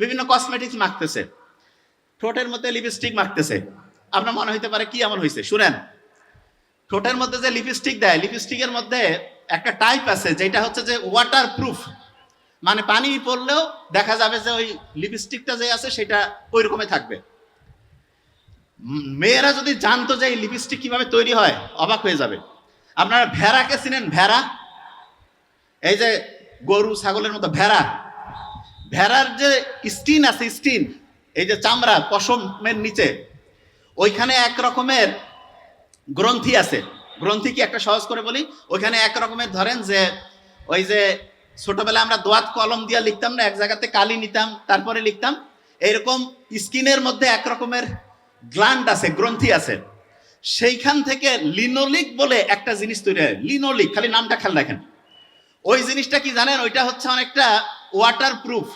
বিভিন্ন কসমেটিক্স মাখতেছে। ঠোঁটের মধ্যে লিপস্টিক মাখতেছে। আপনার মনে হইতে পারে, কি এমন হয়েছে শুনেন, ঠোঁটের মধ্যে যে লিপস্টিক দেয় লিপস্টিকের মধ্যে একটা টাইপ আছে, যেটা হচ্ছে যে ওয়াটার প্রুফ মানে পানি পড়লেও দেখা যাবে যে ওই লিপস্টিকটা যে আছে, সেটা ওই রকমই থাকবে মেয়েরা যদি জানতো যে এই লিপস্টিক কীভাবে তৈরি হয়, অবাক হয়ে যাবে। আপনারা ভেড়াকে চিনেন? ভেড়া? এই যে গরু, ছাগলের মতো ভেড়া ভেড়ার যে স্টিন আছে স্টিন এই যে চামড়া পশমের নিচে, ওইখানে এক রকমের গ্রন্থি আছে। গ্রন্থি কি একটা সহজ করে বলি? ওইখানে এক রকমের ধরেন যে, ওই যে ছোটবেলায় আমরা দোয়াত কলম দিয়ে লিখতাম না, এক জায়গাতে কালি নিতাম, তারপরে লিখতাম, এইরকম স্কিনের মধ্যে এক রকমের গ্ল্যান্ড আছে, গ্রন্থি আছে। সেইখান থেকে লিনোলিক বলে একটা জিনিস তৈরি হয়, লিনোলিক, খালি নামটা খেয়াল রাখেন। ওই জিনিসটা কি জানেন? ওইটা হচ্ছে অনেকটা ওয়াটার প্রুফ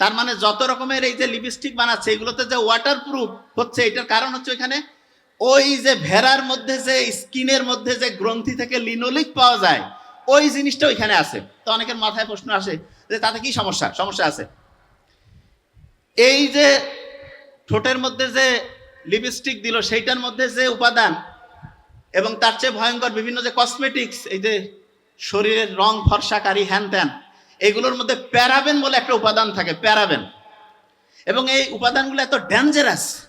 তার মানে যত রকমের এই যে লিপস্টিক বানাচ্ছে, এগুলোতে যে ওয়াটার প্রুফ হচ্ছে, এটার কারণ হচ্ছে ওইখানে ওই যে ভেড়ার মধ্যে যে স্কিনের মধ্যে যে গ্রন্থি থেকে লিনোলিক পাওয়া যায়, ওই জিনিসটা ওইখানে আছে। তো অনেকের মাথায় প্রশ্ন আসে যে তাতে কি সমস্যা? সমস্যা আছে। এই যে ঠোঁটের মধ্যে যে লিপস্টিক দিল, সেইটার মধ্যে যে উপাদান এবং তার চেয়ে ভয়ঙ্কর বিভিন্ন যে কসমেটিক্স এই যে শরীরের রং ফর্সাকারী হ্যান ত্যান এগুলোর মধ্যে প্যারাবেন বলে একটা উপাদান থাকে, প্যারাবেন। এবং এই উপাদানগুলো এত ডেঞ্জারাস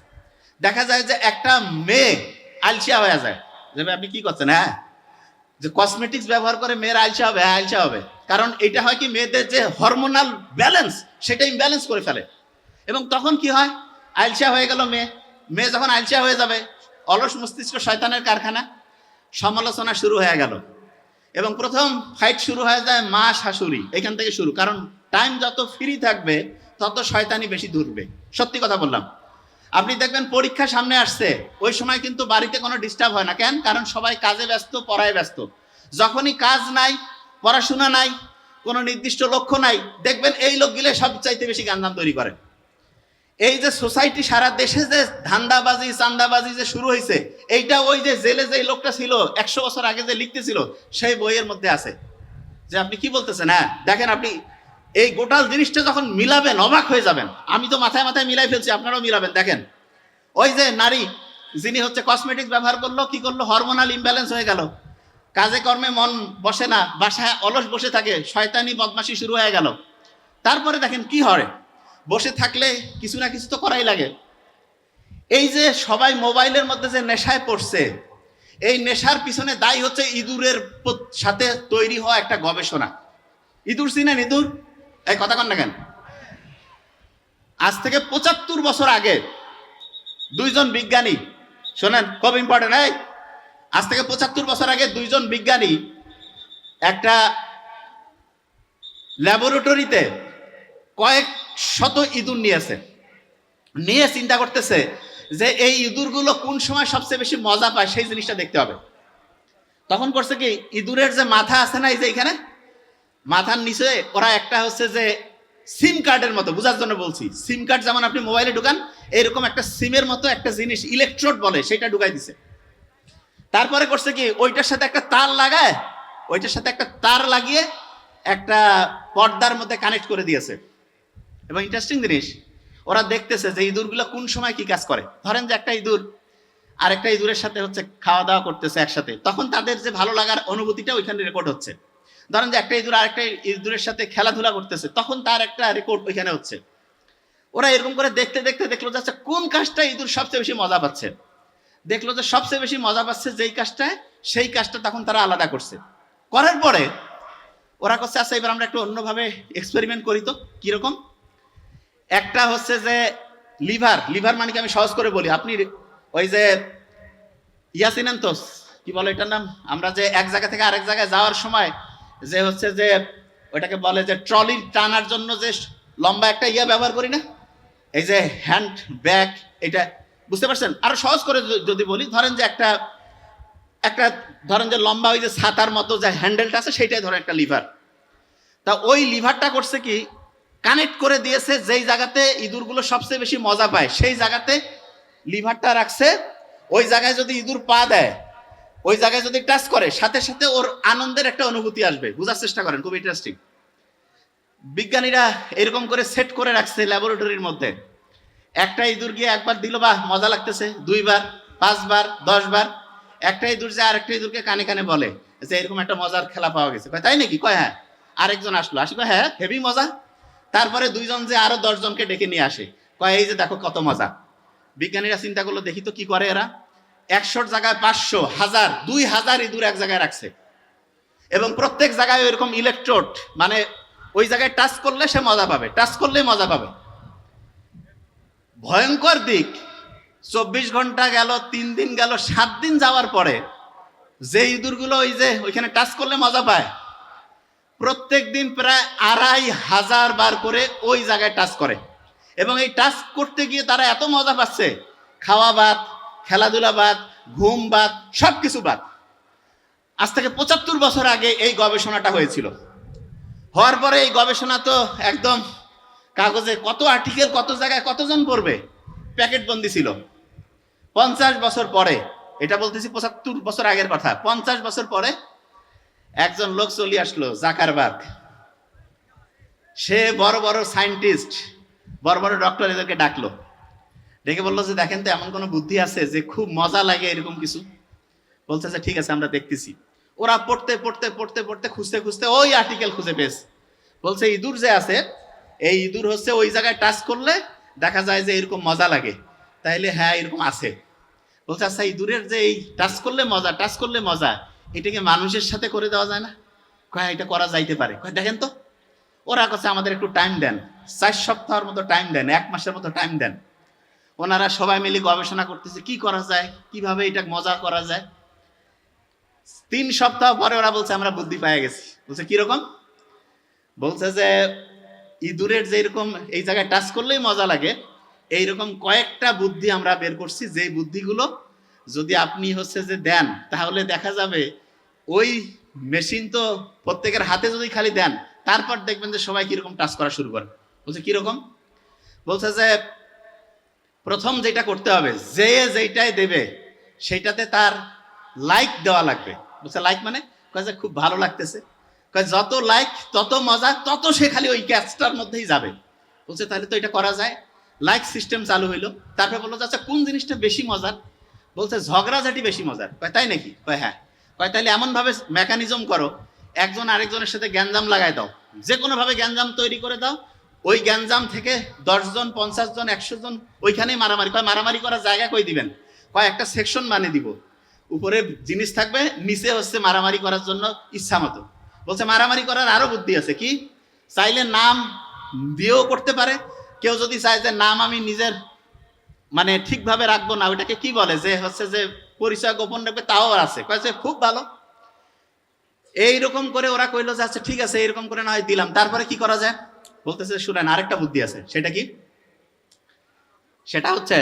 দেখা যায় যে একটা মেয়ে আলসিয়া হয়ে যায়। যে আপনি কি করছেন হ্যাঁ? যে কসমেটিক্স ব্যবহার করে মেয়ের আলসা হবে হ্যাঁ আলসা হবে। কারণ এটা হয় কি, মেয়েদের যে হরমোনাল ব্যালেন্স সেটা ইমব্যালেন্স করে ফেলে। এবং তখন কি হয়? আলসা হয়ে গেল মেয়ে। মেয়ে যখন আলসা হয়ে যাবে, অলস মস্তিষ্ক শয়তানের কারখানা। সমালোচনা শুরু হয়ে গেল। এবং প্রথম ফাইট শুরু হয়ে যায় মা শাশুড়ি, এখান থেকে শুরু। কারণ টাইম যত ফ্রি থাকবে, তত শয়তানি বেশি দূরবে সত্যি কথা বললাম। আপনি দেখবেন পরীক্ষা সামনে আসছে। ওই সময় কিন্তু বাড়িতে কোনো ডিস্টার্ব হয় না। কেন? কারণ সবাই কাজে ব্যস্ত, পড়ায় ব্যস্ত। যখনই কাজ নাই, পড়াশোনা নাই, কোনো নির্দিষ্ট লক্ষ্য নাই, দেখবেন এই লোকগুলো সবচাইতে বেশি গান্ধাম তৈরি করে। এই যে সোসাইটি সারা দেশে যে ধান্দাবাজি, চান্দাবাজি যে শুরু হয়েছে এইটা ওই যে জেলে যে লোকটা ছিল, একশো বছর আগে যে লিখতেছিল সেই বইয়ের মধ্যে আছে। যে আপনি কি বলতেছেন? হ্যাঁ দেখেন আপনি, এই গোটাল জিনিসটা যখন মিলাবেন, অবাক হয়ে যাবেন। আমি তো মাথায় মাথায় মিলাই ফেলছি, আপনারাও মিলাবেন। দেখেন, ওই যে নারী, যিনি হচ্ছে কসমেটিক্স ব্যবহার করল, কি করল? হরমোনাল ইমব্যালেন্স হয়ে গেল। কাজে কর্মে মন বসে না, বাসায় অলস বসে থাকে, শয়তানি বদমাশি শুরু হয়ে গেল। তারপরে দেখেন কি হয়? বসে থাকলে কিছু না কিছু তো করাই লাগে। এই যে সবাই মোবাইলের মধ্যে যে নেশায় পড়ছে, এই নেশার পিছনে দায়ী হচ্ছে ইঁদুরের সাথে তৈরি হওয়া একটা গবেষণা। ইঁদুর চিনেন ইঁদুর? এই কথা কন না কেন? আজ থেকে পঁচাত্তর বছর আগে দুইজন বিজ্ঞানী, শোনেন খুব ইম্পর্টেন্ট এই, আজ থেকে পঁচাত্তর বছর আগে দুইজন বিজ্ঞানী একটা ল্যাবরেটরিতে কয়েক শত ইঁদুর নিয়েছে। নিয়ে চিন্তা করতেছে যে এই ইঁদুরগুলো কোন সময় সবচেয়ে বেশি মজা পায় সেই জিনিসটা দেখতে হবে। তখন করছে কি, ইঁদুরের যে মাথা আছে না এই যে এখানে, মাথার নিচে ওরা একটা হচ্ছে যে সিম কার্ডের মতো, বোঝার জন্য বলছি। সিম কার্ড যেমন আপনি মোবাইলে ঢুকান, এরকম একটা সিমের মতো একটা জিনিস ইলেকট্রোড বলে, সেটা ঢুকাই দিছে। তারপরে করছে কি, ওইটার সাথে একটা তার লাগায়, ওইটার সাথে একটা তার লাগিয়ে একটা পর্দার মধ্যে কানেক্ট করে দিয়েছে। এবং ইন্টারেস্টিং জিনিস ওরা দেখতেছে যে ইঁদুরগুলো কোন সময় কি কাজ করে। ধরেন যে একটা ইঁদুর আরেকটা ইঁদুরের সাথে হচ্ছে খাওয়া দাওয়া করতেছে একসাথে, তখন তাদের যে ভালো লাগার অনুভূতিটা ওইখানে রেকর্ড হচ্ছে। ধরেন যে একটা ইঁদুর আরেকটা ইঁদুরের সাথে খেলাধুলা করতেছে, তখন তার একটা রেকর্ড ওইখানে হচ্ছে। ওরা এরকম করে দেখতে দেখতে দেখল যে আচ্ছা কোন কাজটা ইঁদুর সবচেয়ে বেশি মজা পাচ্ছে? দেখল যে সবচেয়ে বেশি মজা পাচ্ছে যেই কাজটায়, সেই কাজটা তখন তারা আলাদা করছে। করার পরে ওরা করছে আচ্ছা এবার আমরা একটু অন্যভাবে এক্সপেরিমেন্ট করি তো, কীরকম? একটা হচ্ছে যে লিভার লিভার মানে কি আমি সহজ করে বলি? আপনি ওই যে ইয়াসিনেন তো কি বলে এটার নাম? আমরা যে এক জায়গা থেকে আরেক জায়গায় যাওয়ার সময় যে হচ্ছে যে ওটাকে বলে যে ট্রলি টানার জন্য যে লম্বা একটা ইয়া ব্যবহার করি না? এই যে হ্যান্ড, ব্যাগ, এটা বুঝতে পারছেন? আরও সহজ করে যদি বলি, ধরেন যে একটা একটা ধরেন যে লম্বা ওই যে ছাতার মতো যে হ্যান্ডেলটা আছে সেটাই ধরেন একটা লিভার। তা ওই লিভারটা করছে কি? কানেক্ট করে দিয়েছে যেই জায়গাতে ইঁদুরগুলো সবচেয়ে বেশি মজা পায়, সেই জায়গাতে লিভারটা রাখছে। ওই জায়গায় যদি ইঁদুর পা দেয়, ওই জায়গায় যদি টাচ করে, সাথে সাথে ওর আনন্দের একটা অনুভূতি আসবে। বোঝার চেষ্টা করেন, খুব ইন্টারেস্টিং বিজ্ঞানীরা এরকম করে সেট করে রাখছে ল্যাবরেটরির মধ্যে। একটা ইঁদুর গিয়ে একবার দিল বা মজা লাগতেছে। দুইবার, পাঁচবার, দশবার। একটা ইঁদুর যে আরেকটা ইঁদুরকে কানে কানে বলে যে, এরকম একটা মজার খেলা পাওয়া গেছে। তাই নাকি? কয় হ্যাঁ। আরেকজন আসলো আসি কয় হ্যাঁ হেভি মজা। তারপরে দুইজন যে আরও দশজনকে ডেকে নিয়ে আসে, কয়, এই যে দেখো কত মজা। বিজ্ঞানীরা চিন্তা করল, দেখি তো কি করে এরা? একশোর জায়গায় পাঁচশো, হাজার, দুই হাজার ইঁদুর এক জায়গায় রাখছে। এবং প্রত্যেক জায়গায় এরকম ইলেকট্রোড মানে ওই জায়গায় টাচ করলে সে মজা পাবে টাচ করলে মজা পাবে। ভয়ঙ্কর দিক। চব্বিশ ঘণ্টা গেল, তিন দিন গেল, সাত দিন যাওয়ার পরে, যে ইঁদুরগুলো ওই যে ওইখানে টাচ করলে মজা পায় প্রত্যেক দিন প্রায় আড়াই হাজার বার করে ওই জায়গায় টাচ করে। এবং এই টাচ করতে গিয়ে তারা এত মজা পাচ্ছে। খাওয়া বাদ, খেলাধুলা বাদ, ঘুম বাদ সব কিছু বাদ। আজ থেকে পঁচাত্তর বছর আগে এই গবেষণাটা হয়েছিল। হওয়ার পরে এই গবেষণা তো একদম কাগজে কত আর্টিকেল, কত জায়গায় কতজন পড়বে? প্যাকেট বন্দি ছিল। পঞ্চাশ বছর পরে, এটা বলতেছি পঁচাত্তর বছর আগের কথা, পঞ্চাশ বছর পরে একজন লোক চলে আসলো, জাকারবার্গ। সে বড় বড় সায়েন্টিস্ট, বড় বড় ডক্টর এদেরকে ডাকলো। ডেকে বলল যে, দেখেন তো, এমন কোনো বুদ্ধি আছে যে খুব মজা লাগে এরকম কিছু? বলছে যে, ঠিক আছে, আমরা দেখতেছি। ওরা পড়তে পড়তে পড়তে পড়তে খুঁজতে খুঁজতে ওই আর্টিকেল খুঁজে পেয়েছে। বলছে, ইঁদুর যে আছে, এই ইঁদুর হচ্ছে ওই জায়গায় টাচ করলে দেখা যায় যে এরকম মজা লাগে। তাইলে হ্যাঁ এরকম আছে। বলছে আচ্ছা ইঁদুরের যে এই টাচ করলে মজা টাচ করলে মজা এটাকে মানুষের সাথে করে দেওয়া যায় না? কয়, এটা করা যাইতে পারে। কয়, দেখেন তো, ওরা কাছে আমাদের একটু টাইম দেন। চার সপ্তাহের মতো টাইম দেন, এক মাসের মতো টাইম দেন। ওনারা সবাই মিলে গবেষণা করতেছে, কি করা যায়? কীভাবে এটা মজা করা যায়? তিন সপ্তাহ পরে ওরা বলছে, আমরা বুদ্ধি পেয়ে গেছি। বলছে কীরকম বলছে যে, ইঁদুরের যে এরকম এই জায়গায় টাচ করলেই মজা লাগে, এইরকম কয়েকটা বুদ্ধি আমরা বের করছি যে বুদ্ধিগুলো যদি আপনি হচ্ছে যে দেন, তাহলে দেখা যাবে ওই মেশিন তো প্রত্যেকের হাতে যদি খালি দেন, তারপর দেখবেন যে সবাই কীরকম টাচ করা শুরু করে। বলছে, কীরকম? বলছে যে, প্রথম যেটা করতে হবে, যে যেইটাই দেবে, সেইটাতে তার লাইক দেওয়া লাগবে। বলছে লাইক মানে? কয় যে, খুব ভালো লাগতেছে। যত লাইক তত মজা, তত সে খালি ওই ক্যাচটার মধ্যেই যাবে। বলছে, তাহলে তো এটা করা যায়। লাইক সিস্টেম চালু হইল। তারপরে বলল আচ্ছা কোন জিনিসটা বেশি মজার? বলছে, ঝগড়াঝাটি বেশি মজার। কয়, তাই নাকি? কয় হ্যাঁ। কয় তাহলে এমনভাবে মেকানিজম করো, একজন আরেকজনের সাথে গ্যাঞ্জাম লাগাই দাও। যে কোনোভাবে গ্যাঞ্জাম তৈরি করে দাও। ওই গ্যাঞ্জাম থেকে দশজন পঞ্চাশ জন, একশো জন, ওইখানেই মারামারি। কয়, মারামারি করার জায়গা কই দিবেন? কয়, একটা সেকশন মানে দিব। উপরে জিনিস থাকবে, নিচে হচ্ছে মারামারি করার জন্য ইচ্ছা মতো। বলছে, মারামারি করার আরও বুদ্ধি আছে কি? চাইলে নাম দিয়েও করতে পারে। কেউ যদি চায় যে, নাম আমি নিজের মানে ঠিকভাবে রাখব না, ওইটাকে কি বলে? যে হচ্ছে যে পরিচয় গোপন রাখবে, তাও আছে। কয়েছে খুব ভালো। এইরকম করে ওরা কইলো যে আচ্ছা ঠিক আছে এরকম করে না হয়, দিলাম। তারপরে কি করা যায়? বলতেছে, শুনেন, আরেকটা বুদ্ধি আছে। সেটা কি? সেটা হচ্ছে,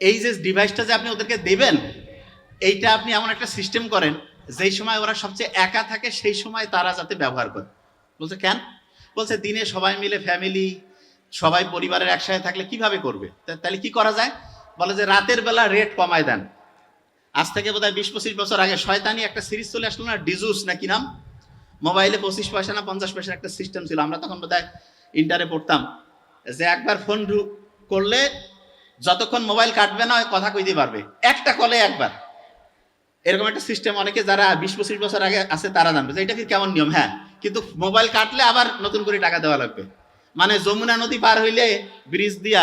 এই যে ডিভাইসটা যে আপনি ওদেরকে দেবেন, এইটা আপনি এমন একটা সিস্টেম করেন, যেই সময় ওরা সবচেয়ে একা থাকে, সেই সময় তারা যাতে ব্যবহার করে। বলছে, কেন? বলছে, দিনে সবাই মিলে ফ্যামিলি সবাই পরিবারের একসাথে থাকলে কীভাবে করবে? তাহলে কি করা যায়? বলে যে রাতের বেলা রেট কমায় দেন। আজ থেকে বোধ হয় বিশ পঁচিশ বছর আগে শয়তানি একটা সিরিজ চলে আসলো না? ডিজুস না কি নাম? মোবাইলে পঁচিশ পয়সা না পঞ্চাশ পয়সার একটা সিস্টেম ছিল। আমরা তখন বোধ ইন্টারে পড়তাম। যে একবার ফোন করলে যতক্ষণ মোবাইল কাটবে না কথা কইতে পারবে। একটা কলে একবার। এরকম একটা সিস্টেম অনেকে যারা বিশ পঁচিশ বছর আগে আছে, তারা জানবে যে এটা কি কেমন নিয়ম? হ্যাঁ কিন্তু মোবাইল কাটলে আবার নতুন করে টাকা দেওয়া লাগবে। মানে যমুনা নদী পার হইলে ব্রিজ দিয়া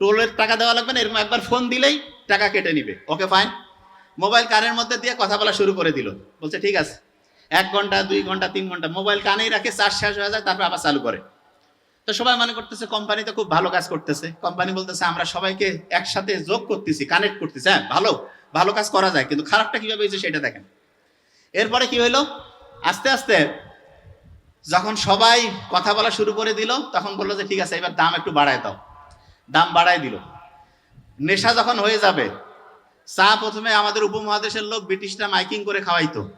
টোলের টাকা দেওয়া লাগবে না, এরকম একবার ফোন দিলেই টাকা কেটে নিবে। ওকে ফাইন মোবাইল কানের মধ্যে দিয়ে কথা বলা শুরু করে দিল। বলছে, ঠিক আছে। এক ঘণ্টা, দুই ঘণ্টা, তিন ঘণ্টা মোবাইল কানেই রাখে চার্জ শেষ হয়ে যায়, তারপর আবার চালু করে। তো সবাই মনে করতেছে কোম্পানি তো খুব ভালো কাজ করতেছে। কোম্পানি বলতেছে, আমরা সবাইকে একসাথে যোগ করতেছি কানেক্ট করতেছি। হ্যাঁ ভালো ভালো কাজ করা যায়, কিন্তু খারাপটা কীভাবে হয়েছে সেটা দেখেন। এরপরে কি হইল? আস্তে আস্তে যখন সবাই কথা বলা শুরু করে দিল, তখন বলল যে, ঠিক আছে, এবার দাম একটু বাড়ায় দাও। দাম বাড়ায় দিল। নেশা যখন হয়ে যাবে, চা প্রথমে আমাদের উপমহাদেশের লোক ব্রিটিশরা মাইকিং করে খাওয়াইতো।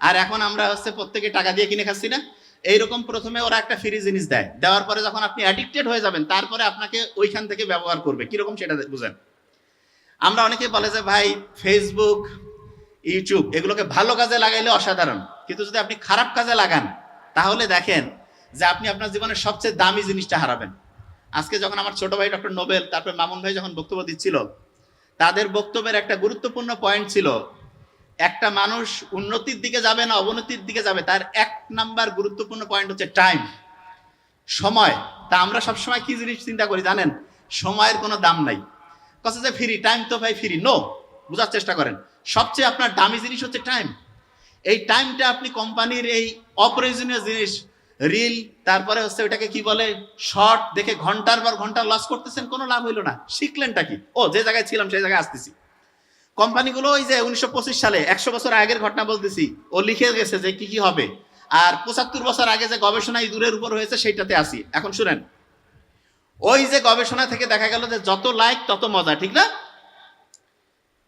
আর এখন আমরা হচ্ছে প্রত্যেকে টাকা দিয়ে কিনে খাচ্ছি না। এইরকম প্রথমে ওরা একটা ফ্রি জিনিস দেয়। দেওয়ার পরে যখন আপনি অ্যাডিক্টেড হয়ে যাবেন, তারপরে আপনাকে ওইখান থেকে ব্যবহার করবে। কীরকম সেটা বুঝেন? আমরা অনেকে বলে যে, ভাই ফেসবুক ইউটিউব এগুলোকে ভালো কাজে লাগাইলে অসাধারণ। কিন্তু যদি আপনি খারাপ কাজে লাগান তাহলে দেখেন যে আপনি আপনার জীবনের সবচেয়ে দামি জিনিসটা হারাবেন। আজকে যখন আমার ছোট ভাই ডক্টর নোবেল, তারপর মামুন ভাই যখন বক্তব্য দিচ্ছিল, তাদের বক্তব্যের একটা গুরুত্বপূর্ণ পয়েন্ট ছিল, একটা মানুষ উন্নতির দিকে যাবে না, অবনতির দিকে যাবে, তার এক নাম্বার গুরুত্বপূর্ণ পয়েন্ট হচ্ছে টাইম সময়। তা আমরা সবসময় কি জিনিস চিন্তা করি জানেন? সময়ের কোনো দাম নাই। কথা যে ফ্রি টাইম তো ভাই ফ্রি নো বোঝার চেষ্টা করেন। সবচেয়ে আপনার দামি জিনিস হচ্ছে টাইম এই টাইমটা আপনি কোম্পানির এই অপ্রয়োজনীয় জিনিস রিল তারপরে হচ্ছে ওটাকে কি বলে শর্ট দেখে ঘণ্টার পর ঘণ্টা লস করতেছেন, কোনো লাভ হইল না। শিখলেনটা কি? ও, যে জায়গায় ছিলাম সেই জায়গায় আসতেছি। কোম্পানিগুলো ওই যে উনিশশো সালে, একশো বছর আগের ঘটনা বলতেছি, ও লিখে গেছে যে কি কি হবে। আর পঁচাত্তর বছর আগে যে গবেষণা ইঁদুরের উপর হয়েছে, সেইটাতে আসি। এখন শুনেন, ওই যে গবেষণা থেকে দেখা গেল যে যত লাইক তত মজা, ঠিক না?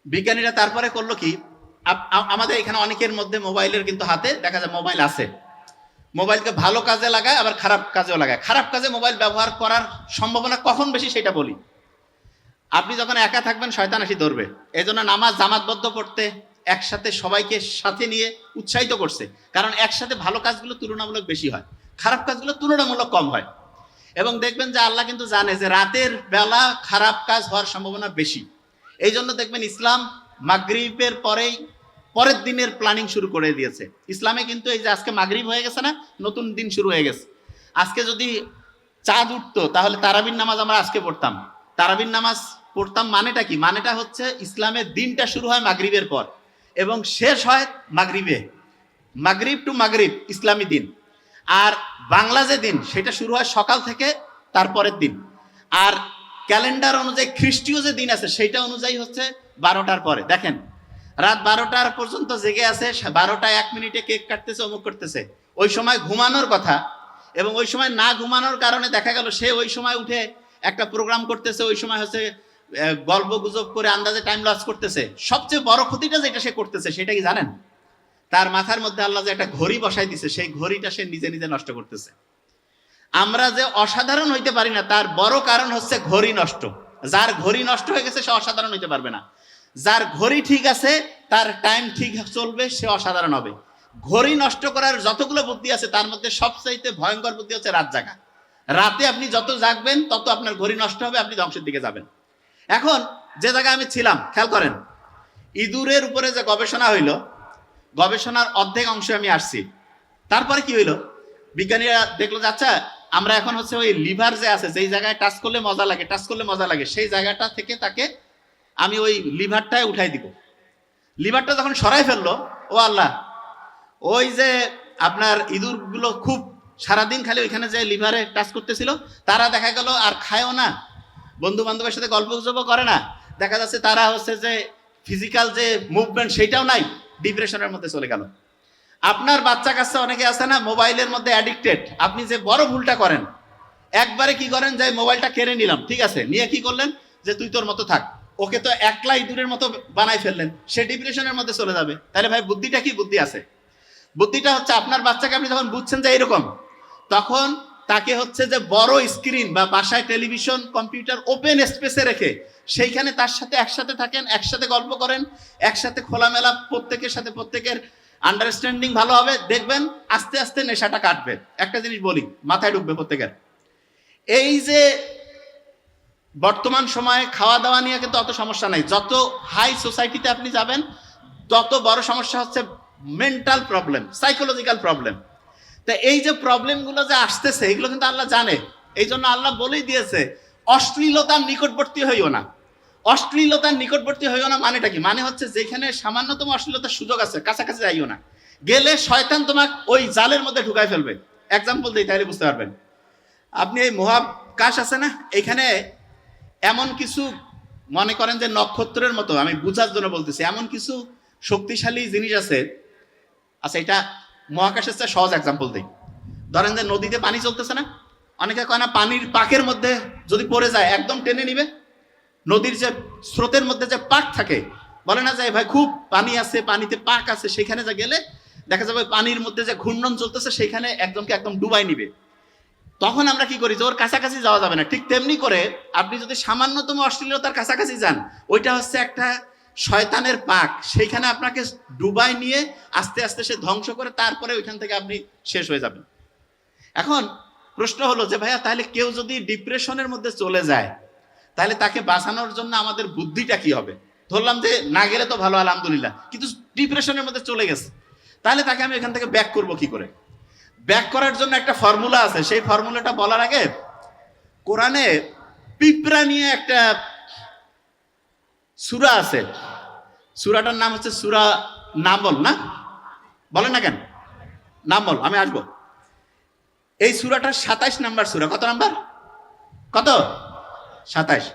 বিজ্ঞানীরা তারপরে করল কি আমাদের এখানে অনেকের মধ্যে মোবাইলের কিন্তু হাতে দেখা যায় মোবাইল আছে। মোবাইলকে ভালো কাজে লাগায়, আবার খারাপ কাজেও লাগায়। খারাপ কাজে মোবাইল ব্যবহার করার সম্ভাবনা কখন বেশি সেটা বলি। আপনি যখন একা থাকবেন, শয়তান আসি ধরবে। এই জন্য নামাজ জামাতবদ্ধ পড়তে একসাথে সবাইকে সাথে নিয়ে উৎসাহিত করছে। কারণ একসাথে ভালো কাজগুলো তুলনামূলক বেশি হয়। খারাপ কাজগুলো তুলনামূলক কম হয়। এবং দেখবেন যে আল্লাহ কিন্তু জানে যে রাতের বেলা খারাপ কাজ হওয়ার সম্ভাবনা বেশি। এই জন্য দেখবেন ইসলাম মাগরিবের পরেই, পরের দিনের প্ল্যানিং শুরু করে দিয়েছে। ইসলামে কিন্তু এই যে আজকে মাগরিব হয়ে গেছে না, নতুন দিন শুরু হয়ে গেছে। আজকে যদি চাঁদ উঠতো, তাহলে তারাবির নামাজ আমরা আজকে পড়তাম। তারাবির নামাজ পড়তাম মানেটা কি? মানেটা হচ্ছে ইসলামের দিনটা শুরু হয় মাগরিবের পর এবং শেষ হয় মাগরিবে। মাগরিব টু মাগরিব, ইসলামী দিন। আর বাংলা যে দিন, সেটা শুরু হয় সকাল থেকে তারপরের দিন। আর ক্যালেন্ডার অনুযায়ী, খ্রিস্টীয় যে দিন আছে, সেইটা অনুযায়ী হচ্ছে বারোটার পরে, দেখেন, রাত বারোটার পর্যন্ত জেগে আছে বারোটা এক মিনিটে কেক কাটতেছে, অমুক করতেছে। ওই সময় ঘুমানোর কথা, এবং ওই সময় না ঘুমানোর কারণে দেখা গেল সে ওই সময় উঠে একটা প্রোগ্রাম করতেছে, ওই সময় হচ্ছে গল্প গুজব করে আন্দাজে টাইম লস করতেছে। সবচেয়ে বড় ক্ষতিটা যেটা সে করতেছে, সেটা কি জানেন? তার মাথার মধ্যে আল্লাহ যে একটা ঘড়ি বসাই দিছে, সেই ঘড়িটা সে নিজে নিজে নষ্ট করতেছে। আমরা যে অসাধারণ হইতে পারি না, তার বড় কারণ হচ্ছে ঘড়ি নষ্ট। যার ঘড়ি নষ্ট হয়ে গেছে, সে অসাধারণ হইতে পারবে না। যার ঘড়ি ঠিক আছে, তার টাইম ঠিক চলবে, সে অসাধারণ হবে। ঘড়ি নষ্ট করার যতগুলো বুদ্ধি আছে, তার মধ্যে সবচাইতে ভয়ঙ্কর বুদ্ধি হচ্ছে রাত জাগা। রাতে আপনি যত জাগবেন, তত আপনার ঘড়ি নষ্ট হবে, আপনি ধ্বংসের দিকে যাবেন। এখন যে জায়গায় আমি ছিলাম, খেয়াল করেন, ইঁদুরের উপরে যে গবেষণা হইল, গবেষণার অর্ধেক অংশে আমি আসছি। তারপরে কি হইল? বিজ্ঞানীরা দেখল আচ্ছা আমরা এখন হচ্ছে ওই লিভার যে আছে, যেই জায়গায় টাচ করলে মজা লাগে টাচ করলে মজা লাগে, সেই জায়গাটা থেকে তাকে আমি ওই লিভারটায় উঠাই দিব। লিভারটা যখন সরাই ফেলল, ও আল্লাহ, ওই যে আপনার ইঁদুরগুলো খুব সারাদিন খালি ওইখানে যে লিভারে টাচ করতেছিল, তারা দেখা গেল আর খায়ও না। বন্ধু বান্ধবের সাথে গল্প করে না। দেখা যাচ্ছে তারা হচ্ছে যে ফিজিক্যাল যে মুভমেন্ট সেটাও নাই ডিপ্রেশনের মধ্যে চলে গেল। আপনার বাচ্চা কাচ্চা অনেকে আছে না, মোবাইলের মধ্যে অ্যাডিক্টেড আপনি যে বড় ভুলটা করেন, একবারে কি করেন, যে মোবাইলটা কেড়ে নিলাম, ঠিক আছে? নিয়ে কি করলেন? যে তুই তোর মতো থাক। ওকে তো একলা ইঁদুরের মতো বানাই ফেললেন, সে ডিপ্রেশনের মধ্যে চলে যাবে। তাহলে ভাই, বুদ্ধিটা কি বুদ্ধি আছে? বুদ্ধিটা হচ্ছে আপনার বাচ্চাকে আপনি যখন বুঝছেন যে এরকম তখন তাকে হচ্ছে যে বড় স্ক্রিন বা বাসায় টেলিভিশন কম্পিউটার ওপেন স্পেসে রেখে সেইখানে তার সাথে একসাথে থাকেন, একসাথে গল্প করেন, একসাথে খোলামেলা প্রত্যেকের সাথে প্রত্যেকের আন্ডারস্ট্যান্ডিং ভালো হবে, দেখবেন আস্তে আস্তে নেশাটা কাটবে। একটা জিনিস বলি, মাথায় ঢুকবে প্রত্যেকের। এই যে বর্তমান সময়ে খাওয়া দাওয়া নিয়ে কিন্তু অত সমস্যা নাই। যত হাই সোসাইটিতে আপনি যাবেন, তত বড় সমস্যা হচ্ছে মেন্টাল প্রবলেম সাইকোলজিক্যাল প্রবলেম তা এই যে প্রবলেমগুলো যে আসতেছে, এগুলো কিন্তু আল্লাহ জানে। এই জন্য আল্লাহ বলেই দিয়েছে, অশ্লীলতার নিকটবর্তী হইও না। অশ্লীলতার নিকটবর্তী হইও না মানেটা কি? মানে হচ্ছে যেখানে সামান্যতম অশ্লীলতার সুযোগ আছে, কাছাকাছি যাইও না। গেলে শয়তান তোমাকে ওই জালের মধ্যে ঢুকাই ফেলবে। এক্সাম্পল দিই তাহলে বুঝতে পারবেন। আপনি এই মহাকাশ আছে না, এখানে এমন কিছু মনে করেন যে নক্ষত্রের মতো, আমি বুঝার জন্য বলতেছি, এমন কিছু শক্তিশালী জিনিস আছে। আচ্ছা এটা মহাকাশের চেয়ে সহজ এক্সাম্পল দিই। ধরেন যে নদীতে পানি চলতেছে না? অনেকে কয় না, পানির পাকের মধ্যে যদি পড়ে যায়, একদম টেনে নিবে। নদীর যে স্রোতের মধ্যে যে পাক থাকে, বলে না যায় ভাই, খুব পানি আছে, পানিতে পাক আছে, সেখানে যা গেলে দেখা যাবে পানির মধ্যে যে ঘূর্ণন চলতেছে, সেখানে একদমকে একদম ডুবাই নিবে। তখন আমরা কি করি যে ওর কাছাকাছি যাওয়া যাবে না। ঠিক তেমনি করে আপনি যদি সামান্যতম অশ্লীলতার কাছাকাছি যান, ওইটা হচ্ছে একটা শয়তানের পাক। সেইখানে আপনাকে ডুবাই নিয়ে আস্তে আস্তে সে ধ্বংস করে তারপরে ওইখান থেকে আপনি শেষ হয়ে যাবেন। এখন প্রশ্ন হলো যে, ভাইয়া, তাহলে কেউ যদি ডিপ্রেশনের মধ্যে চলে যায়, তাহলে তাকে বাঁচানোর জন্য আমাদের বুদ্ধিটা কি হবে? ধরলাম যে, না গেলে তো ভালো, আলহামদুলিল্লাহ। কিন্তু ডিপ্রেশনের মধ্যে চলে গেছে। তাহলে তাকে আমি এখান থেকে ব্যাক করব কি করে? ব্যাক করার জন্য একটা ফর্মুলা আছে। সেই ফর্মুলাটা বলার আগে কোরআনে পিঁপড়া নিয়ে একটা সুরা আছে। সুরাটার নাম হচ্ছে সুরা নামল, না? বলেন না কেন? নামল, আমি আসব। এই সুরাটার সাতাইশ নাম্বার সুরা, কত নাম্বার? কত? সাতাইশ।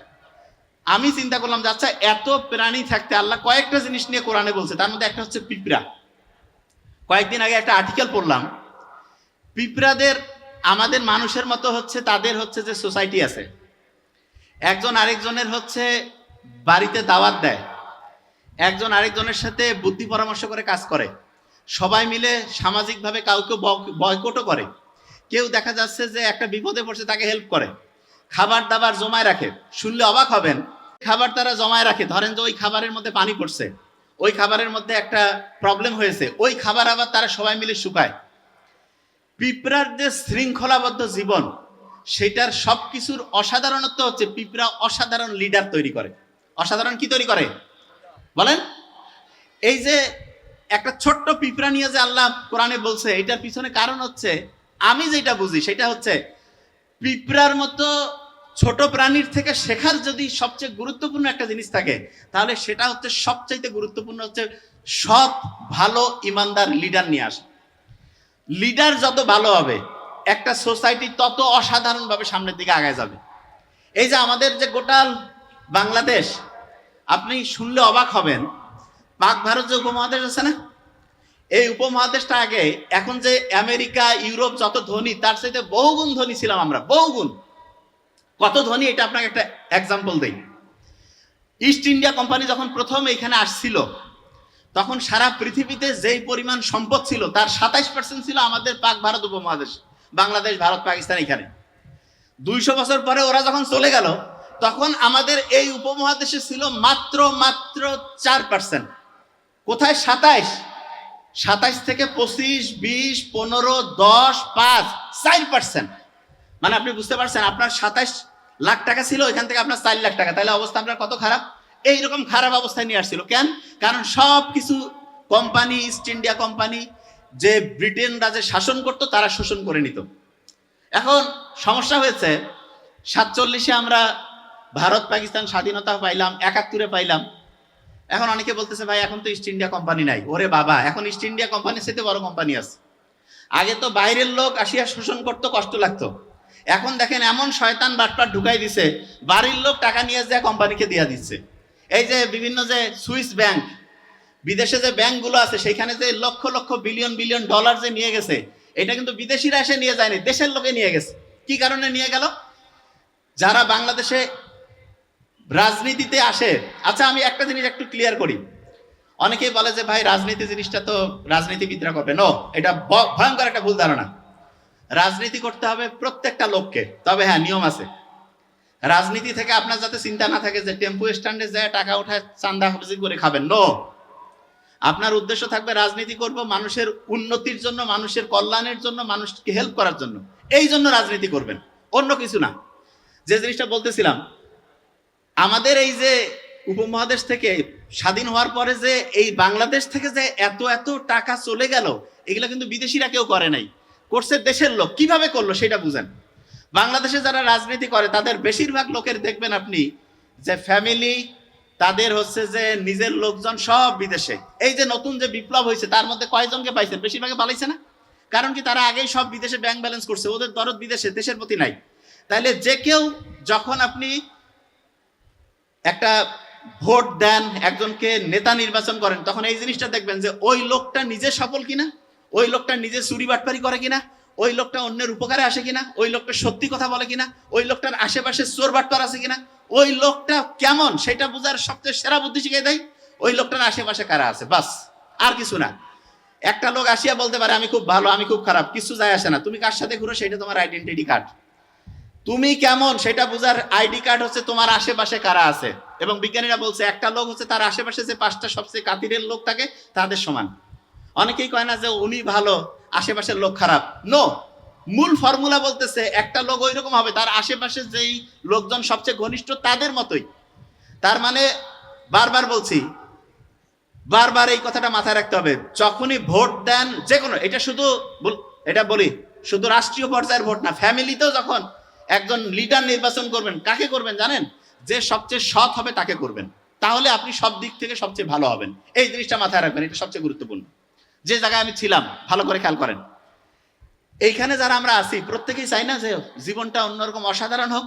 আমি চিন্তা করলাম যে আচ্ছা এত প্রাণী থাকতে আল্লাহ কয়েকটা জিনিস নিয়ে কোরআনে বলছে, তার মধ্যে একটা হচ্ছে পিঁপড়া। কয়েকদিন আগে একটা আর্টিকেল পড়লাম পিঁপড়াদের, আমাদের মানুষের মতো হচ্ছে, তাদের হচ্ছে যে সোসাইটি আছে। একজন আরেকজনের হচ্ছে বাড়িতে দাওয়াত দেয়। একজন আরেকজনের সাথে বুদ্ধি পরামর্শ করে কাজ করে। সবাই মিলে সামাজিকভাবে কাউকে বয়কটও করে। কেউ দেখা যাচ্ছে যে একটা বিপদে পড়ছে, তাকে হেল্প করে। খাবার দাবার জমায় রাখে। শুনলে অবাক হবেন, খাবার তারা জমায় রাখে। ধরেন যে ওই খাবারের মধ্যে পানি পড়ছে। ওই খাবারের মধ্যে একটা প্রবলেম হয়েছে। ওই খাবার আবার তারা সবাই মিলে শুকায়। পিঁপড়ার যে শৃঙ্খলাবদ্ধ জীবন, সেটার সব কিছুর অসাধারণত্ব হচ্ছে পিঁপড়া অসাধারণ লিডার তৈরি করে। অসাধারণ কি তৈরি করে? বলেন। এই যে একটা ছোট্ট পিঁপড়া নিয়ে যে আল্লাহ কোরআনে বলছে, এটার পিছনে কারণ হচ্ছে, আমি যেটা বুঝি, সেটা হচ্ছে পিঁপড়ার মতো ছোট প্রাণীর থেকে শেখার যদি সবচেয়ে গুরুত্বপূর্ণ একটা জিনিস থাকে, তাহলে সেটা হচ্ছে সবচাইতে গুরুত্বপূর্ণ হচ্ছে সৎ ভালো ইমানদার লিডার নিয়ে আসা। লিডার যত ভালো হবে, একটা সোসাইটি তত অসাধারণভাবে সামনের দিকে আগায় যাবে। এই যে আমাদের যে গোটাল বাংলাদেশ, আপনি শুনলে অবাক হবেন, পাক ভারত যে উপমহাদেশ আছে না? এই উপমহাদেশটা আগে, এখন যে আমেরিকা, ইউরোপ যত ধনী, তার সাথে বহুগুণ ধনী ছিলাম আমরা, বহুগুণ। কত ধনী, এটা আপনাকে একটা এক্সাম্পল দেই। ইস্ট ইন্ডিয়া কোম্পানি যখন প্রথম এখানে আসছিল তখন সারা পৃথিবীতে যেই পরিমাণ সম্পদ ছিল, তার সাতাইশ পার্সেন্ট ছিল আমাদের পাক ভারত উপমহাদেশ, বাংলাদেশ, ভারত, পাকিস্তান এখানে। দুইশো বছর পরে ওরা যখন চলে গেল, তখন আমাদের এই উপমহাদেশে ছিল মাত্র মাত্র চার পার্সেন্ট কোথায় সাতাইশ? সাতাইশ থেকে পঁচিশ, বিশ, পনেরো, দশ, পাঁচ, চার পার্সেন্ট মানে আপনি বুঝতে পারছেন, আপনার সাতাইশ লাখ টাকা ছিল এখান থেকে আপনার চার লাখ টাকা। তাহলে অবস্থা আপনার কত খারাপ? এইরকম খারাপ অবস্থায় নিয়ে আসছিল। কেন? কারণ সব কিছু কোম্পানি ইস্ট ইন্ডিয়া কোম্পানি যে ব্রিটেন রাজে শাসন করত, তারা শোষণ করে নিত। এখন সমস্যা হয়েছে, সাতচল্লিশে আমরা ভারত পাকিস্তান স্বাধীনতা পাইলাম, একাত্তরে পাইলাম। এখন অনেকে বলতেছে, ভাই, এখন তো ইস্ট ইন্ডিয়া কোম্পানি নাই। ওরে বাবা, এখন ইস্ট ইন্ডিয়া কোম্পানির সাথে বড় কোম্পানি আছে। আগে তো বাইরের লোক আসিয়া শোষণ করতো, কষ্ট লাগতো। এখন দেখেন, এমন শয়তান বাটপাট ঢুকাই দিছে, বাড়ির লোক টাকা নিয়ে যায় কোম্পানিকে দিয়া দিচ্ছে। এই যে বিভিন্ন যে সুইস ব্যাংক, বিদেশে যে ব্যাংকগুলো আছে সেখানে যে lakh lakh billion billion dollar যে নিয়ে গেছে, এটা কিন্তু বিদেশিরা এসে নিয়ে যায়নি, দেশের লোকে নিয়ে গেছে। কি কারণে নিয়ে গেল? যারা বাংলাদেশে রাজনীতিতে আসে আচ্ছা আমি একটা জিনিস একটু ক্লিয়ার করি। অনেকেই বলে যে, ভাই, রাজনীতি জিনিসটা তো রাজনীতিবিদরা করবে। নো এটা ভয়ঙ্কর একটা ভুল ধারণা। রাজনীতি করতে হবে প্রত্যেকটা লোককে। তবে হ্যাঁ নিয়ম আছে। রাজনীতি থেকে আপনার যাতে চিন্তা না থাকে যে টেম্পু স্ট্যান্ডে যায়, টাকা উঠায় চান্দা হাফিজি করে খাবেন। নো আপনার উদ্দেশ্য থাকবে রাজনীতি করব মানুষের উন্নতির জন্য, মানুষের কল্যাণের জন্য, মানুষকে হেল্প করার জন্য। এই জন্য রাজনীতি করবেন, অন্য কিছু না। যে জিনিসটা বলতেছিলাম, আমাদের এই যে উপমহাদেশ থেকে স্বাধীন হওয়ার পরে যে এই বাংলাদেশ থেকে যে এত এত টাকা চলে গেল, এগুলো কিন্তু বিদেশিরা কেউ করে নাই। করছে দেশের লোক। কীভাবে করল সেটা বুঝেন। বাংলাদেশে যারা রাজনীতি করে, তাদের বেশিরভাগ লোকের দেখবেন আপনি যে ফ্যামিলি তাদের হচ্ছে যে নিজের লোকজন সব বিদেশে। এই যে নতুন যে বিপ্লব হয়েছে, তার মধ্যে কয়জনকে পাইছেন? বেশিরভাগে পালাইছে না? কারণ কি, তারা আগেই সব বিদেশে ব্যাংক ব্যালেন্স করছে, ওদের দরদ বিদেশে, দেশের প্রতি নাই। তাহলে যে কেউ যখন আপনি একটা ভোট দেন, একজনকে নেতা নির্বাচন করেন, তখন এই জিনিসটা দেখবেন যে ওই লোকটা নিজে সফল কিনা? ওই লোকটা নিজে চুরি বাটপারি করে কিনা? ওই লোকটা অন্যের উপকারে আসে কিনা? ওই লোকটা সত্যি কথা বলে কিনা? ওই লোকটার আশেপাশে চোর বাটপার আছে কিনা? ওই লোকটা কেমন? সেটা বোঝার সবচেয়ে সেরা বুদ্ধি শিখে দেয় ওই লোকটার আশেপাশে কারা আছে? বাস, আর কিছু না। একটা লোক আসিয়া বলতে পারে, আমি খুব ভালো, আমি খুব খারাপ, কিছু যায় আসে না। তুমি কার সাথে ঘুরো? সেটা তোমার আইডেন্টিটি কার্ড তুমি কেমন? সেটা বোঝার আইডি কার্ড হচ্ছে তোমার আশেপাশে কারা আছে? এবং বিজ্ঞানীরা বলছে, একটা লোক হচ্ছে তার আশেপাশে যে পাঁচটা সবচেয়ে কাতিরের লোক থাকে, তাদের সমান। অনেকেই কয় না যে উনি ভালো আশেপাশের লোক খারাপ। নো মূল ফর্মুলা বলতেছে একটা লোক ওই রকম হবে, তার আশেপাশে যেই লোকজন সবচেয়ে ঘনিষ্ঠ তাদের মতোই। তার মানে বারবার বলছি, বারবার এই কথাটা মাথায় রাখতে হবে, যখনই ভোট দেন যে কোনো, এটা শুধু এটা বলি, শুধু রাষ্ট্রীয় পর্যায়ের ভোট না ফ্যামিলিতেও যখন একজন লিডার নির্বাচন করবেন, কাকে করবেন জানেন? যে সবচেয়ে সৎ হবে তাকে করবেন। তাহলে আপনি সব দিক থেকে সবচেয়ে ভালো হবেন। এই জিনিসটা মাথায় রাখবেন, এটা সবচেয়ে গুরুত্বপূর্ণ। যে জায়গায় আমি ছিলাম, ভালো করে খেয়াল করেন। এইখানে যারা আমরা আছি, প্রত্যেকেই চাই না যে জীবনটা অন্যরকম অসাধারণ হোক।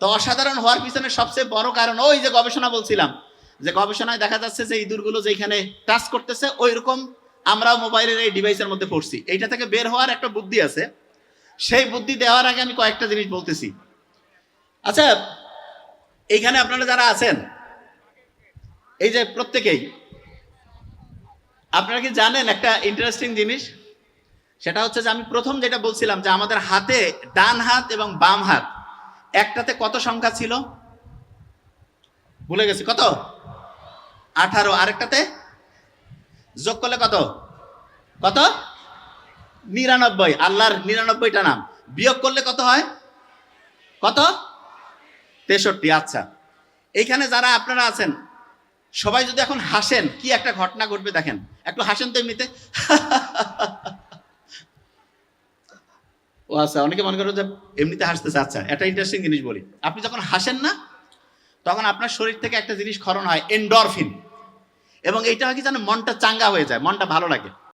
তো অসাধারণ হওয়ার পিছনে সবচেয়ে বড় কারণ ওই যে গবেষণা বলছিলাম। যে গবেষণায় দেখা যাচ্ছে যে ইঁদুরগুলো যেখানে টাচ করতেছে ওই রকম আমরাও মোবাইলের এই ডিভাইসের মধ্যে পড়ছি। এইটা থেকে বের হওয়ার একটা বুদ্ধি আছে। সেই বুদ্ধি দেওয়ার আগে আমি কয়েকটা জিনিস বলতেছি। আচ্ছা এইখানে আপনারা যারা আছেন, এই যে প্রত্যেকেই আপনারা কি জানেন একটা ইন্টারেস্টিং জিনিস? সেটা হচ্ছে যে আমি প্রথম যেটা বলছিলাম যে আমাদের হাতে ডান হাত এবং বাম হাত, একটাতে কত সংখ্যা ছিল? ভুলে গেছি, কত? আঠারো, আরেকটাতে? যোগ করলে কত? কত? নিরানব্বই, আল্লাহর নিরানব্বইটা নাম। বিয়োগ করলে কত হয়? কত? তেষট্টি আচ্ছা। এইখানে যারা আপনারা আছেন, সবাই যদি এখন হাসেন, কি একটা ঘটনা ঘটবে দেখেন। একটু হাসেন তো এমনিতে। ও আচ্ছা অনেকে মনে করো যে এমনিতে হাসতেছে। আচ্ছা একটা ইন্টারেস্টিং জিনিস বলি। আপনি যখন হাসেন না, তখন আপনার শরীর থেকে একটা জিনিস ক্ষরণ হয় এন্ডরফিন এবং এইটা হয় কি জানো মনটা চাঙ্গা হয়ে যায়, মনটা ভালো লাগে।